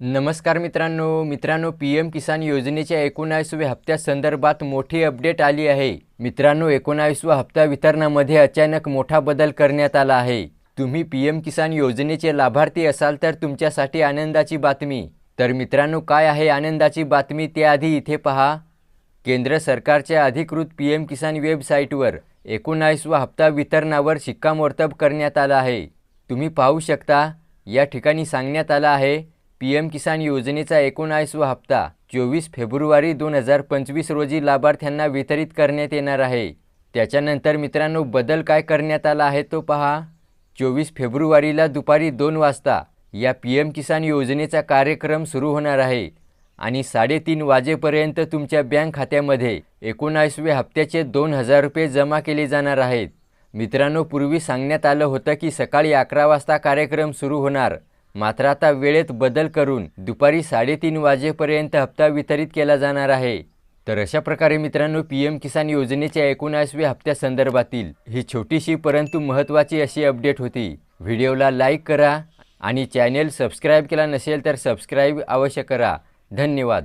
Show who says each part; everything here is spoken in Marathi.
Speaker 1: नमस्कार मित्रांनो मित्रांनो पी एम किसान योजनेच्या एकोणावीसव्या हप्त्यासंदर्भात मोठी अपडेट आली आहे. मित्रांनो एकोणावीसवा हप्ता वितरणामध्ये अचानक मोठा बदल करण्यात आला आहे. तुम्ही पी एम किसान योजनेचे लाभार्थी असाल तर तुमच्यासाठी आनंदाची बातमी. तर मित्रांनो काय आहे आनंदाची बातमी त्याआधी इथे पहा. केंद्र सरकारच्या अधिकृत पी एम किसान वेबसाईटवर एकोणावीसवा हप्ता वितरणावर शिक्कामोर्तब करण्यात आला आहे. तुम्ही पाहू शकता या ठिकाणी सांगण्यात आलं आहे पी एम किसान योजनेचा एकोणावीसवा हप्ता चोवीस फेब्रुवारी दोन हजार पंचवीस रोजी लाभार्थ्यांना वितरित करण्यात येणार आहे. त्याच्यानंतर मित्रांनो बदल काय करण्यात आला आहे तो पहा. चोवीस फेब्रुवारीला दुपारी दोन वाजता या पी एम किसान योजनेचा कार्यक्रम सुरू होणार आहे आणि साडेतीन वाजेपर्यंत तुमच्या बँक खात्यामध्ये एकोणावीसव्या हप्त्याचे दोन हजार रुपये जमा केले जाणार आहेत. मित्रांनो पूर्वी सांगण्यात आलं होतं की सकाळी अकरा वाजता कार्यक्रम सुरू होणार. मात्र आता वेळेत बदल करून दुपारी साडेतीन वाजेपर्यंत हप्ता वितरित केला जाणार आहे. तर अशा प्रकारे मित्रांनो पी एम किसान योजनेच्या एकोणासव्या हप्त्यासंदर्भातील ही छोटीशी परंतु महत्त्वाची अशी अपडेट होती. व्हिडिओला लाईक करा आणि चॅनेल सबस्क्राईब केला नसेल तर सबस्क्राईब अवश्य करा. धन्यवाद.